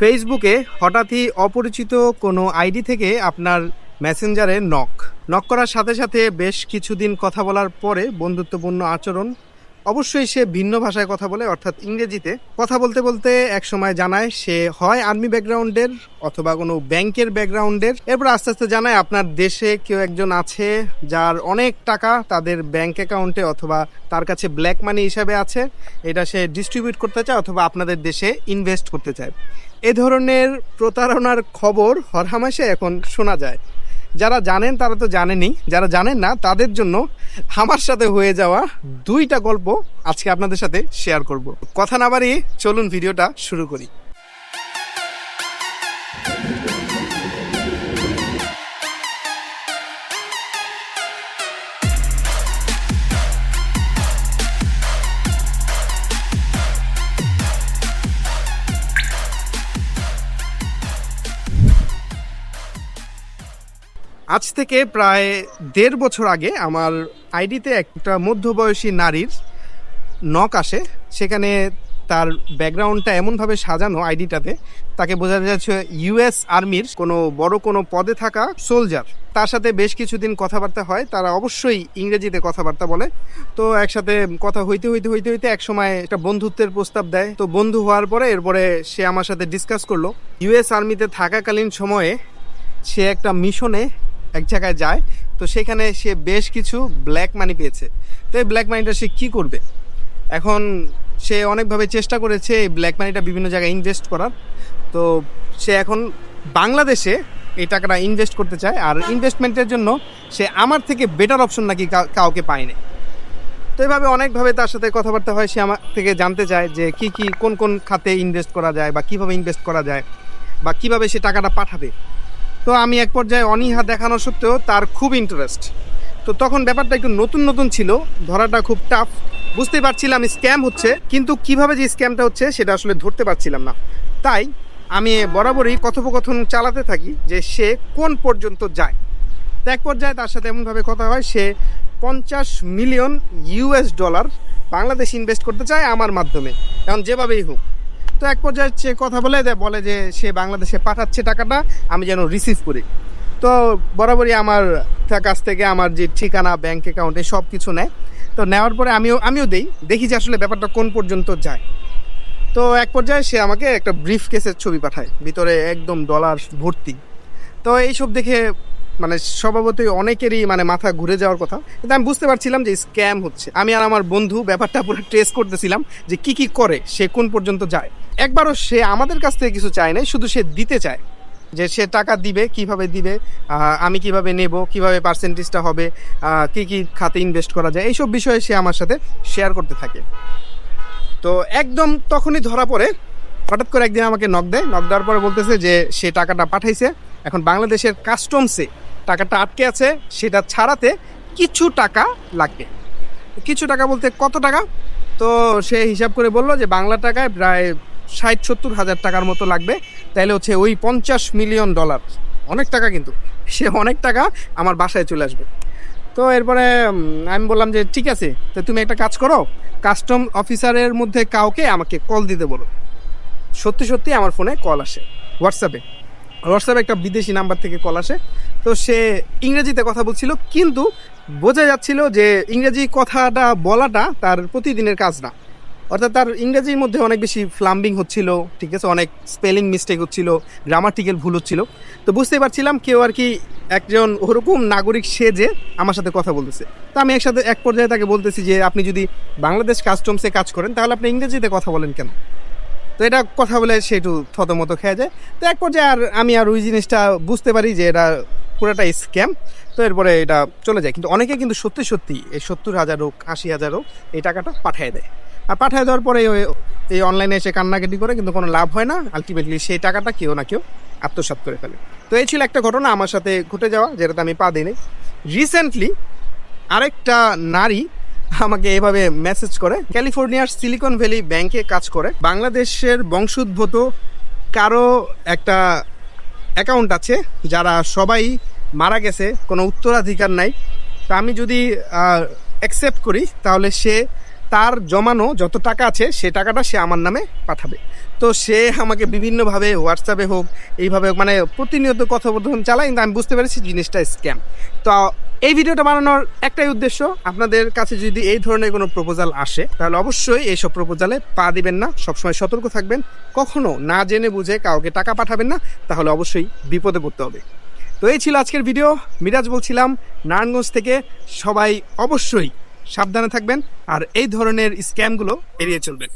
ফেসবুকে হঠাৎই অপরিচিত কোনো আইডি থেকে আপনার মেসেঞ্জারে নক। নক করার সাথে সাথে বেশ কিছুদিন কথা বলার পরে বন্ধুত্বপূর্ণ আচরণ, অবশ্যই সে ভিন্ন ভাষায় কথা বলে, অর্থাৎ ইংরেজিতে। কথা বলতে বলতে এক সময় জানায় সে হয় আর্মি ব্যাকগ্রাউন্ডের অথবা কোনো ব্যাংকের ব্যাকগ্রাউন্ডের। এরপর আস্তে আস্তে জানায় আপনার দেশে কেউ একজন আছে যার অনেক টাকা তাদের ব্যাংক অ্যাকাউন্টে অথবা তার কাছে ব্ল্যাক মানি হিসাবে আছে। এটা সে ডিস্ট্রিবিউট করতে চায় অথবা আপনাদের দেশে ইনভেস্ট করতে চায়। এ ধরনের প্রতারণার খবর হরহামেশে এখন শোনা যায়। যারা জানেন তারা তো জানেনই যারা জানেন না তাদের জন্য আমার সাথে হয়ে যাওয়া দুইটা গল্প আজকে আপনাদের সাথে শেয়ার করব। কথা না বাড়িয়ে চলুন ভিডিওটা শুরু করি। আজ থেকে প্রায় দেড় বছর আগে আমার আইডিতে একটা মধ্যবয়সী নারীর নক আসে। সেখানে তার ব্যাকগ্রাউন্ডটা এমনভাবে সাজানো আইডিটাতে, তাকে বোঝা যাচ্ছে ইউএস আর্মির কোনো বড় কোনো পদে থাকা সোলজার। তার সাথে বেশ কিছুদিন কথাবার্তা হয়, তারা অবশ্যই ইংরেজিতে কথাবার্তা বলে। তো একসাথে কথা হইতে হইতে হইতে হইতে এক সময় একটা বন্ধুত্বের প্রস্তাব দেয়। তো বন্ধু হওয়ার পরে এরপরে সে আমার সাথে ডিসকাস করল। ইউএস আর্মিতে থাকাকালীন সময়ে সে একটা মিশনে এক জায়গায় যায়, তো সেখানে সে বেশ কিছু ব্ল্যাক মানি পেয়েছে। তো এই ব্ল্যাক মানিটা সে কী করবে? এখন সে অনেকভাবে চেষ্টা করেছে এই ব্ল্যাক মানিটা বিভিন্ন জায়গায় ইনভেস্ট করার। তো সে এখন বাংলাদেশে এই টাকাটা ইনভেস্ট করতে চায়, আর ইনভেস্টমেন্টের জন্য সে আমার থেকে বেটার অপশন নাকি কাউ- কাউকে পায়নি তো এইভাবে অনেকভাবে তার সাথে কথাবার্তা হয়, সে আমার থেকে জানতে চায় যে কি কি, কোন কোন খাতে ইনভেস্ট করা যায় বা কীভাবে ইনভেস্ট করা যায় বা কীভাবে সে টাকাটা পাঠাবে। তো আমি এক পর্যায়ে অনীহা দেখানো সত্ত্বেও তার খুব ইন্টারেস্ট তো তখন ব্যাপারটা একটু নতুন নতুন ছিল, ধরাটা খুব টাফ বুঝতেই পারছিলাম স্ক্যাম হচ্ছে, কিন্তু কীভাবে যে স্ক্যামটা হচ্ছে সেটা আসলে ধরতে পারছিলাম না। তাই আমি বরাবরই কথোপকথন চালাতে থাকি যে সে কোন পর্যন্ত যায়। তো এক পর্যায়ে তার সাথে এমনভাবে কথা হয়, সে পঞ্চাশ million US dollar Bangladesh invest করতে চায় আমার মাধ্যমে। এখন যেভাবেই হোক তো এক পর্যায়ে সে কথা বলে বলে যে সে বাংলাদেশে পাঠাচ্ছে টাকাটা, আমি যেন রিসিভ করি। তো বরাবরই আমার কাছ থেকে আমার যে ঠিকানা ব্যাংক অ্যাকাউন্টে সব কিছু নেয়। তো নেওয়ার পরে আমিও আমিও দেই, দেখি যে আসলে ব্যাপারটা কোন পর্যন্ত যায়। তো এক পর্যায়ে সে আমাকে একটা ব্রিফ কেসের ছবি পাঠায়, ভিতরে একদম ডলার ভর্তি। তো এইসব দেখে মানে স্বভাবতই অনেকেরই মানে মাথা ঘুরে যাওয়ার কথা। কিন্তু আমি বুঝতে পারছিলাম যে স্ক্যাম হচ্ছে। আমি আর আমার বন্ধু ব্যাপারটা পুরো ট্রেস করতেছিলাম যে কি কি করে, সে কোন পর্যন্ত যায়। একবারও সে আমাদের কাছ থেকে কিছু চায় না শুধু সে দিতে চায়। যে সে টাকা দিবে, কীভাবে দিবে আমি কীভাবে নেব, কীভাবে পার্সেন্টেজটা হবে কি কি খাতে ইনভেস্ট করা যায়, এইসব বিষয়ে সে আমার সাথে শেয়ার করতে থাকে। তো একদম তখনই ধরা পড়ে, হঠাৎ করে একদিন আমাকে নক দেয়। নক দেওয়ার পরে বলতেছে যে সে টাকাটা পাঠাইছে। এখন বাংলাদেশের কাস্টমসে টাকাটা আটকে আছে, সেটা ছাড়াতে কিছু টাকা লাগবে। কিছু টাকা বলতে কত টাকা? তো সে হিসাব করে বলল যে বাংলা টাকায় প্রায় ষাট সত্তর হাজার টাকার মতো লাগবে। তাহলে হচ্ছে ওই পঞ্চাশ মিলিয়ন ডলার। অনেক টাকা কিন্তু। সে অনেক টাকা আমার বাসায় চলে আসবে। তো এরপরে আমি বললাম যে ঠিক আছে, তো তুমি একটা কাজ করো। কাস্টম অফিসারের মধ্যে কাউকে আমাকে কল দিতে বলো। সত্যি সত্যি আমার ফোনে কল আসে। হোয়াটসঅ্যাপে। হোয়াটসঅ্যাপে একটা বিদেশি নাম্বার থেকে কল আসে। তো সে ইংরেজিতে কথা বলছিল, কিন্তু বোঝা যাচ্ছিল যে ইংরেজি কথাটা বলাটা তার প্রতিদিনের কাজ না। অর্থাৎ তার ইংরেজির মধ্যে অনেক বেশি ফ্লাম্বিং হচ্ছিল, ঠিক আছে? অনেক স্পেলিং মিস্টেক হচ্ছিল গ্রামাটিক্যাল ভুল হচ্ছিল। তো বুঝতেই পারছিলাম কেউ আর কি একজন ওরকম নাগরিক সেজে আমার সাথে কথা বলতেছে। তো আমি একসাথে এক পর্যায়ে তাকে বলতেছি যে, আপনি যদি বাংলাদেশ কাস্টমসে কাজ করেন, তাহলে আপনি ইংরেজিতে কথা বলেন কেন? তো এটা কথা বলে সে একটু থতমতো খেয়ে যায়। তো এক পর্যায়ে আর আমি আর ওই জিনিসটা বুঝতে পারি যে এটা পুরোটা স্ক্যাম তো এরপরে এটা চলে যায়। কিন্তু অনেকে কিন্তু সত্যি সত্যি এই সত্তর হাজার হোক, আশি হাজার হোক, এই টাকাটা পাঠিয়ে দেয়। আর পাঠিয়ে দেওয়ার পরে ওই- এই অনলাইনে এসে কান্নাকাটি করে কিন্তু কোনো লাভ হয় না। আলটিমেটলি সেই টাকাটা কেউ না কেউ আত্মসাৎ করে ফেলে। তো এই ছিল একটা ঘটনা আমার সাথে ঘটে যাওয়া, যেটাতে আমি পা দিই রিসেন্টলি আরেকটা নারী আমাকে এভাবে মেসেজ করে। ক্যালিফোর্নিয়ার সিলিকন ভ্যালি ব্যাংকে কাজ করে। বাংলাদেশের বংশোদ্ভূত কারও একটা অ্যাকাউন্ট আছে, যারা সবাই মারা গেছে, কোনো উত্তরাধিকার নাই। তা আমি যদি অ্যাকসেপ্ট করি, তাহলে সে তার জমানো যত টাকা আছে, সে টাকাটা সে আমার নামে পাঠাবে। তো সে আমাকে বিভিন্নভাবে হোয়াটসঅ্যাপে হোক, এইভাবে মানে প্রতিনিয়ত কথোপকথন চালায়, কিন্তু আমি বুঝতে পেরেছি জিনিসটা স্ক্যাম। তো এই ভিডিওটা বানানোর একটাই উদ্দেশ্য, আপনাদের কাছে যদি এই ধরনের কোনো প্রপোজাল আসে, তাহলে অবশ্যই এইসব প্রপোজালে পা দিবেন না, সবসময় সতর্ক থাকবেন। কখনো না জেনে বুঝে কাউকে টাকা পাঠাবেন না, তাহলে অবশ্যই বিপদে পড়তে হবে। তো এই ছিল আজকের ভিডিও, মিরাজ বলছিলাম, নারায়ণগঞ্জ থেকে সবাই অবশ্যই সাবধানে থাকবেন আর এই ধরনের স্ক্যামগুলো এড়িয়ে চলবেন।